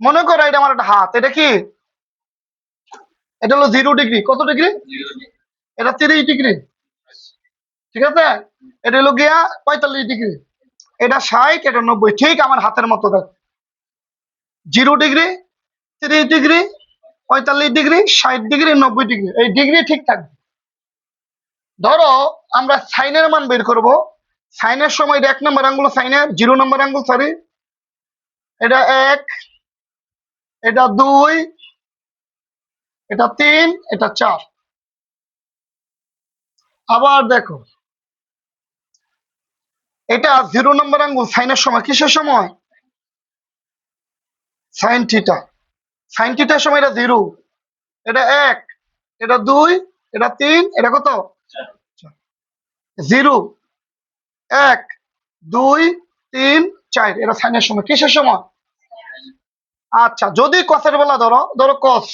মনে করো এটা আমার একটা হাত, এটা কি? এটা হলো জিরো ডিগ্রি কত ডিগ্রি এটা তিরিশ ডিগ্রি ঠিক আছে? এটা হলো গিয়া পঁয়তাল্লিশ ডিগ্রি এটা ষাট, এটা নব্বই, ঠিক আমার হাতের মতো দেখ। জিরো ডিগ্রি তিরিশ ডিগ্রি পঁয়তাল্লিশ ডিগ্রি ষাট ডিগ্রি নব্বই ডিগ্রি এই ডিগ্রি ঠিক থাকবে। ধরো আমরা সাইনের মান বের করব, সাইনের সময় এটা এক নম্বর আঙ্গুল, সাইনের জিরো নম্বর আঙ্গুল সরি এটা এক এটা দুই, এটা তিন, এটা চার। আবার দেখো, এটা জিরো নম্বর আঙ্গুল সাইনের সময়, কিসের সময়? সাইন থিটা সাইন থিটার সময় এটা জিরো এটা এক, এটা দুই, এটা তিন, এটা কত? জিরো এক, দুই, তিন, চার। এটা সাইনের সময়, কিসের সময়? আচ্ছা যদি কসের বেলা ধরো ধরো কস।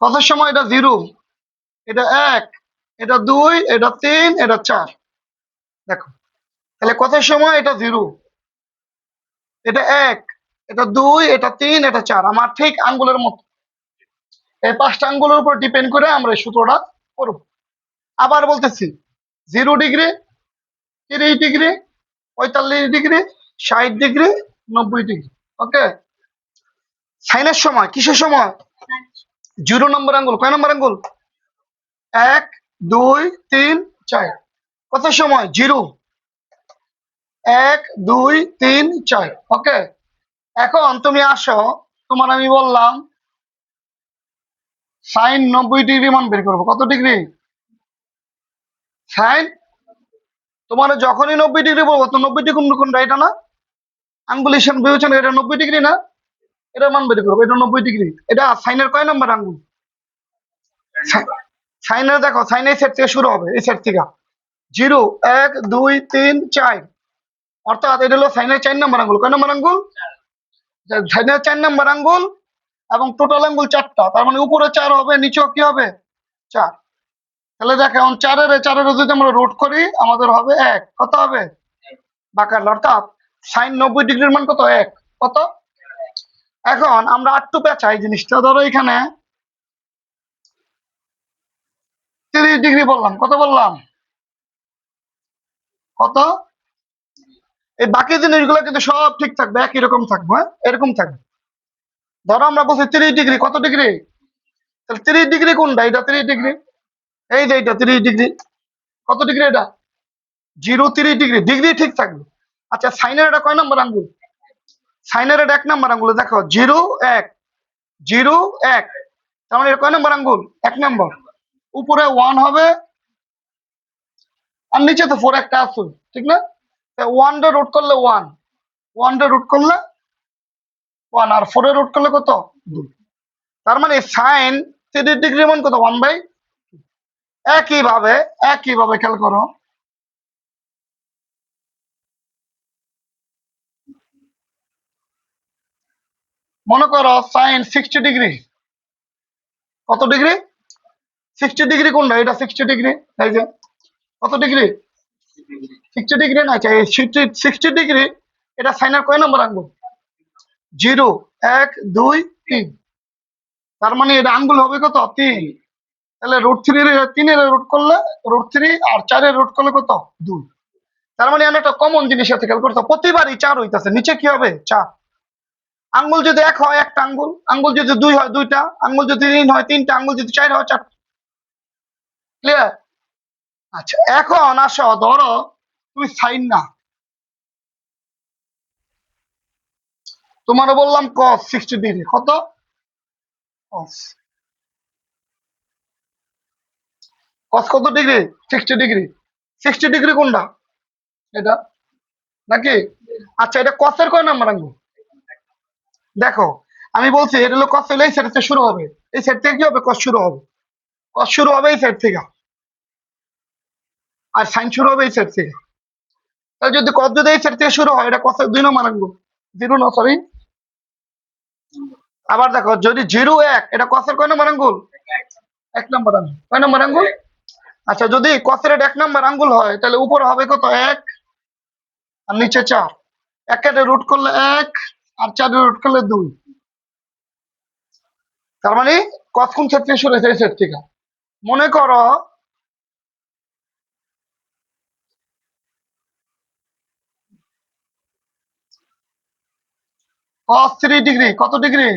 কসের সময় এটা জিরো, এটা এক, এটা দুই, এটা তিন, এটা চার। দেখো, তাহলে কসের সময় এটা জিরো, এটা এক, এটা দুই, এটা তিন, এটা চার, আমার ঠিক আঙ্গুলের মতো। এই পাঁচটা আঙ্গুলের উপর ডিপেন্ড করে আমরা এই সূত্রটা করব। আবার বলতেছি, জিরো ডিগ্রি, তিরিশ ডিগ্রি, পঁয়তাল্লিশ ডিগ্রি, ষাট ডিগ্রি নব্বই ডিগ্রি ওকে সাইনের সময়, কিসের সময়? জিরো নম্বর আঙ্গুল কয় নম্বর আঙ্গুল এক, দুই, তিন, চার। কত সময়? জিরো এক, দুই, তিন, চার ওকে এখন তুমি আসো, তোমার আমি বললাম সাইন নব্বই ডিগ্রি মান বের করব। কত ডিগ্রি সাইন তোমার যখনই নব্বই ডিগ্রি বলব, তো নব্বই ডিগ্রি কোন কোনটা এটা না আঙ্গুলেশন বিবেচনা এটা নব্বই ডিগ্রি না? এটা মান বের করব এটা নব্বই ডিগ্রি। এটা সাইনের কয় নাম্বার আঙ্গুল? সাইনের দেখো সাইনের সেট থেকে শুরু হবে, এই সেট থেকে। জিরো, এক, দুই, তিন, চার। অর্থাৎ এটা হলো সাইনের চার নাম্বার আঙ্গুল। কয় নাম্বার আঙ্গুল? সাইনের চার নাম্বার আঙ্গুল এবং টোটাল আঙ্গুল চারটা। তার মানে উপরে চার হবে, নিচেও কি হবে? চার। তাহলে দেখ, এখন চারের চারের যদি আমরা রোড করি, আমাদের হবে এক। কত হবে? বাকার অর্থাৎ সাইন নব্বই ডিগ্রির মান কত? এক। কত? এখন আমরা আটটু পেঁচাই জিনিসটা। ধরো এখানে তিরিশ ডিগ্রি বললাম। কত বললাম? কত? এই বাকি জিনিসগুলো কিন্তু সব ঠিক থাকবে, একই রকম থাকবে হ্যাঁ? এরকম থাকবে। ধরো আমরা বলছি তিরিশ ডিগ্রি। কত ডিগ্রি? তাহলে তিরিশ ডিগ্রি কোনটা? এটা তিরিশ ডিগ্রি। এই যে এটা তিরিশ ডিগ্রি। কত ডিগ্রি এটা? জিরো তিরিশ ডিগ্রি। ডিগ্রি ঠিক থাকবে। আচ্ছা সাইনের এটা কয় নাম্বার আঙ্গুল? সাইনের এটা এক নাম্বার আঙ্গুল, দেখো, জিরো, এক জিরো, এক। তার মানে এটা কয় নাম্বার আঙ্গুল? এক নাম্বার। উপরে ওয়ান হবে, আর নিচে তো ফোর একটা আছে, ঠিক না? ওয়ান ডে রুট করলে ওয়ান ওয়ান ডে রুট করলে ওয়ান আর ফোর রুট করলে কত? দুই। তার মানে সাইন থ্রি ডিগ্রি মান কত? ওয়ান বাই একইভাবে একইভাবে খেয়াল করো। মনে করো সাইন সিক্সটি ডিগ্রি কত ডিগ্রি সিক্সটি ডিগ্রি কোনটা? এটা সিক্সটি ডিগ্রি এই যে, কত ডিগ্রি সিক্সটি ডিগ্রি না চাই সিক্সটি ডিগ্রি এটা সাইনের কয় নম্বর আঙ্গুল? জিরো এক, দুই, তিন। তার মানে এটা আঙ্গুল হবে কত? তিন। তাহলে রুট থ্রি তিনের রুট করলে রুট থ্রি আর চারের রুট করলে কত? দুই। তার মানে আমি একটা কমন জিনিস খেয়াল করতে প্রতিবারই চার হইতাছে। নিচে কি হবে? চার। আঙ্গুল যদি এক হয় একটা আঙ্গুল আঙ্গুল যদি দুই হয় দুইটা, আঙ্গুল যদি তিন হয় তিনটা, আঙ্গুল যদি চার হয় চারটা। ক্লিয়ার আচ্ছা এখন আসো, ধরো তুমি সাইন না। তোমার বললাম কস সিক্সটি ডিগ্রি কত? কস কত degree sixty degree sixty degree কোনটা? এটা? নাকি? আচ্ছা এটা কসের কয় নাম্বার আঙ্গুল? দেখো, আমি বলছি, এটা হলো কস হলে এই সাইড থেকে শুরু হবে। এই সাইড থেকে কি হবে? কস শুরু হবে। কস শুরু হবে এই সাইড থেকে। আর সাইন শুরু হবে এই সাইড থেকে। তাহলে যদি কস যদি এই সাইড থেকে শুরু হয়, এটা কসের দুই নম্বর আঙ্গুল জিরো না সরি আবার দেখো, যদি জিরো এক, এটা কসের কয় নম্বর আঙ্গুল? এক নম্বর আঙ্গুল। কয় নম্বর আঙ্গুল? আচ্ছা যদি কসের এক নম্বর আঙ্গুল হয়, তাহলে উপরে হবে কত? এক। আর নিচে চার। একের রুট করলে এক। আর চারের রুট দুই। তার মানে কত কোন সেট থেকে শুরু হয়েছে? সেট থেকে। মনে করো cos ডিগ্রি কত ডিগ্রি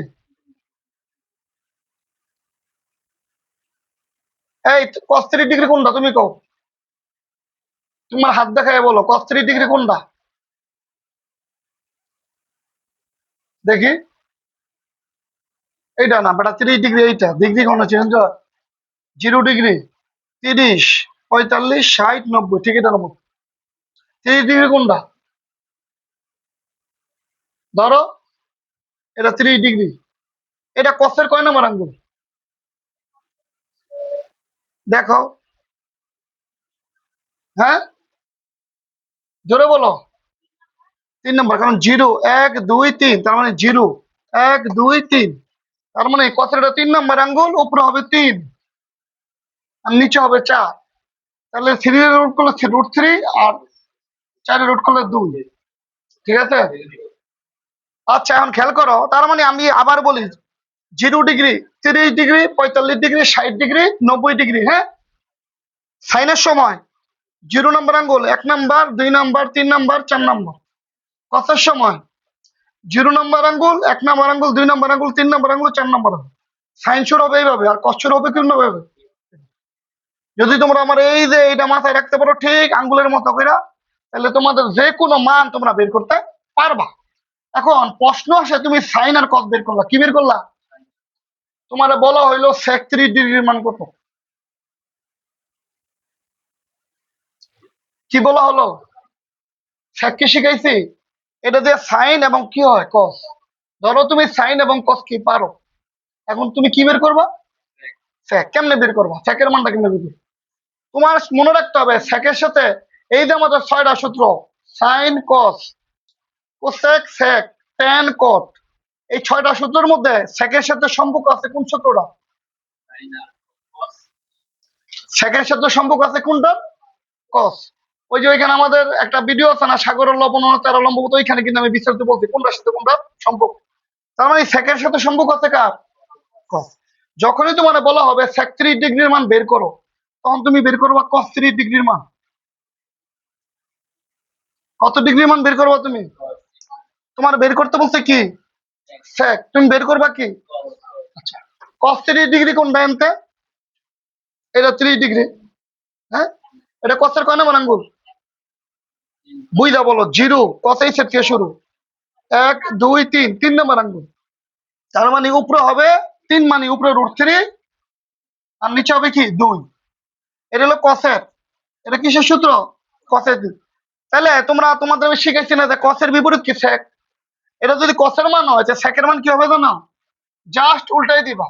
এই cos ডিগ্রি কোনটা তুমি কও? তোমার হাত দেখায় বলো থ্রি ডিগ্রি কোনটা? দেখি। এইটা না বেটা থ্রি ডিগ্রি এইটা। ডিগ্রি কোন চেঞ্জ হয়? জিরো ডিগ্রি, তিরিশ, পঁয়তাল্লিশ, ষাট, নব্বই, ঠিক এটা নম্বর তিরিশ ডিগ্রি কোনটা? ধরো, এটা থ্রি ডিগ্রি। এটা কসের কয় নম্বর আঙ্গুল দেখো। হ্যাঁ? জোরে বলো। তিন নম্বর, কারণ জিরো, এক, দুই, তিন, তার মানে জিরো, এক, দুই, তিন, তার মানে এটা তিন নম্বর আঙ্গুল, উপরে হবে তিন, আর নিচে হবে চার, তাহলে থ্রি রুট করলে রুট থ্রি আর চারে রুট করলে দুই, ঠিক আছে? আচ্ছা এখন খেয়াল করো, তার মানে আমি আবার বলি, জিরো ডিগ্রি, তিরিশ ডিগ্রি, পঁয়তাল্লিশ ডিগ্রি, ষাট ডিগ্রি, নব্বই ডিগ্রি হ্যাঁ? সাইনের সময়, জিরো নম্বর আঙ্গুল, এক নাম্বার, দুই নাম্বার, তিন নাম্বার, চার নাম্বার কসের সময় জিরো নম্বর আঙ্গুল, এক নম্বর আঙ্গুল, দুই নম্বর আঙ্গুল, তিন নম্বর আঙ্গুল, চার নম্বর আঙ্গুল। সাইন শুরু হবে এইভাবে, আর কস শুরু হবে কীভাবে হবে? যদি তোমরা আমার এই যে এটা মাথায় রাখতে পারো, ঠিক আঙ্গুলের মতো করে তাহলে তোমাদের যে কোনো মান তোমরা বের করতে পারবা। এখন প্রশ্ন আসে, তুমি সাইন আর কস বের করলা, কি বের করলা? তোমার বলা হইল সেক ত্রিশ ডিগ্রির মান কত? কি বলা হলো? সেক শিখাইছি? এটা দিয়ে সাইন এবং কি হয়? কস ধরো তুমি সাইন এবং কস কি? পারো। এখন তুমি কি বের করবা? সেক কেমনে বের করবা? সেকের মানটা কেমনে বের তোমার মনে রাখতে হবে সেকের সাথে এই যে আমাদের ছয়টা সূত্র sine cos cosec sec tan cot এই ছয়টা সূত্রের মধ্যে সেকের সাথে সম্পর্ক আছে কোন সূত্রটা? সেকের সাথে সম্পর্ক আছে কোনটা? কস ওই যে ওইখানে আমাদের একটা ভিডিও আছে না, সাগরের লবণ চারা লম্বত ওইখানে কিন্তু আমি বিস্তারিত বলছি কোনটার সাথে কোনটা সম্পর্ক। তার মানে সেকের সাথে সম্পর্ক আছে কার। যখনই তোমার বলা হবে সেক ত্রিশ ডিগ্রির মান বের করো, তখন তুমি বের করবা কস ত্রিশ ডিগ্রির মান। কত ডিগ্রির মান বের করবা তুমি? তোমার বের করতে বলছে কি? সেক তুমি বের করবা কি? কস ত্রিশ ডিগ্রি কোনটা এনতে এটা ত্রিশ ডিগ্রি হ্যাঁ? এটা কসের কয় নম্বর আঙ্গুল? বুঝা বলো, জিরো কত এই সেট থেকে শুরু। এক, দুই, তিন তিন নম্বর আঙ্গুল। তার মানে উপরে হবে, তিন মানে উপরে রুট থ্রি আর নিচে হবে কি? দুই। এটা হলো কসের এটা কিসের সূত্র? কসের তাহলে তোমরা, তোমাদের আমি শিখাইছি না যে কসের বিপরীত কি সেক এটা যদি কসের মান হয়, যে সেকের মান কি হবে জানো? জাস্ট উল্টাই দিবা।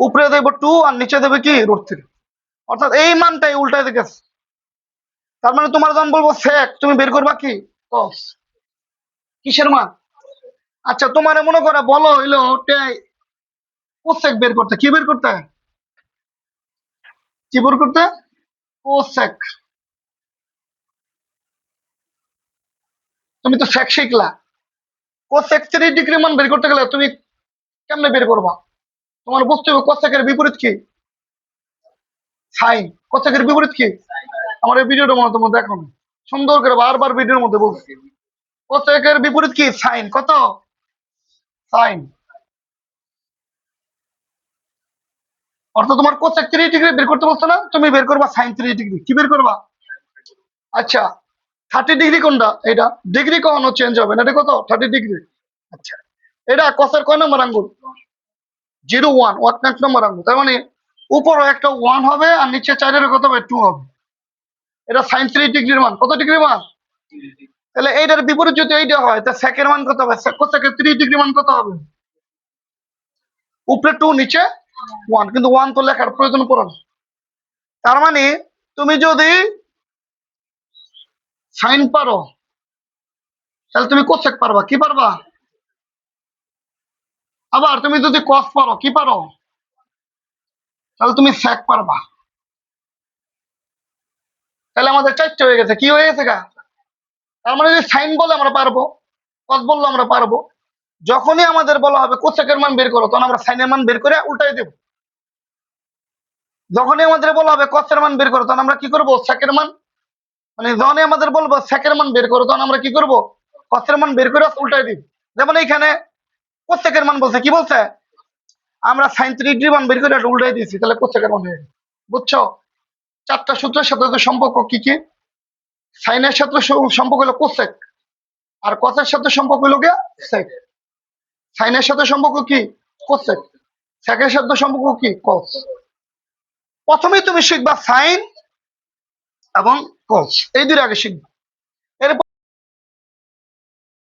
উপরে দেবো টু আর নিচে দেবে কি? রুট থ্রি অর্থাৎ এই মানটাই উল্টাই দিকে তার মানে তোমার যখন বলব সেক তুমি বের করবা কি? কস। কিসের মা? আচ্ছা তোমার মনে করে, বলো হইল বের করতে, কি বের করতে? কি বের করতে? তুমি তো সেক শিখলা। কোসেক থ্রি ডিগ্রি মান বের করতে গেলে তুমি কেমনে বের করবা? তোমার বুঝতে হবে কোসেকের বিপরীত কি? সাইন। কোসেকের বিপরীত কি? আমার এই ভিডিওটা মনে তোমরা দেখো। সুন্দর করে বারবার ভিডিওর মধ্যে বলছি। কোসেকের বিপরীত কি? সাইন। কত? সাইন। অর্থাৎ তোমার কোসেক থ্রি ডিগ্রি বের করতে বলছো না? তুমি বের করবা সাইন থ্রি ডিগ্রি। কি বের করবা? আচ্ছা থার্টি ডিগ্রি কোনটা? এটা ডিগ্রি কখনো চেঞ্জ হবে না। এটা কত? Thirty degree. আচ্ছা এটা কসের কয় নম্বর আঙ্গুল? Zero one. ওয়ান নম্বর আঙ্গুল। তার মানে উপরে একটা ওয়ান হবে আর নিচে চারের কত হবে? টু হবে। এটা থ্রি ডিগ্রির মান। কত ডিগ্রি মান? তাহলে এইটার বিপরীত যদি এইটা হয়, তা সেকের মান কত হবে? সেকের থ্রি ডিগ্রি মান কত হবে? উপরে টু নিচে ওয়ান কিন্তু ওয়ান তো লেখার প্রয়োজন পড়ে না। তার মানে তুমি যদি সাইন পারো, তাহলে তুমি কোসেক পারবা। কি পারবা? আবার তুমি যদি কস পারো, কি পারো? তাহলে তুমি স্যাক পারবা। তাহলে আমাদের চারটে হয়ে গেছে। কি হয়ে গেছে গা? তার মানে যদি সাইন বলে আমরা পারব কস বললে আমরা পারব। যখনই আমাদের বলা হবে কোসেকের মান বের করো, তখন আমরা সাইনের মান বের করে উল্টাই দেব। যখনই আমাদের বলা হবে কসের মান বের করো, তখন আমরা কি করব? সেকের মান? মানে যখনই আমাদের বলব সেকের মান বের করো, তখন আমরা কি করব? কসের মান বের করে উল্টাই দিব। যেমন এইখানে কোসেকের মান বলছে, কি বলছে? আমরা সাইন থ্রি ডিগ্রি মান বের করে উল্টাই দিয়েছি, তাহলে কোসেকের মান হয়ে। বুঝছ? চারটা সূত্রের সাথে সম্পর্ক কি কি? সাইনের সাথে সম্পর্ক হলো কোসেক। আর কসের সাথে সম্পর্ক হলো গিয়া সেক। সাইনের সাথে সম্পর্ক কি? কোসেক। সেকের সাথে সম্পর্ক কি? কস। প্রথমেই তুমি শিখবা সাইন এবং কস। এই দুটো আগে শিখবা।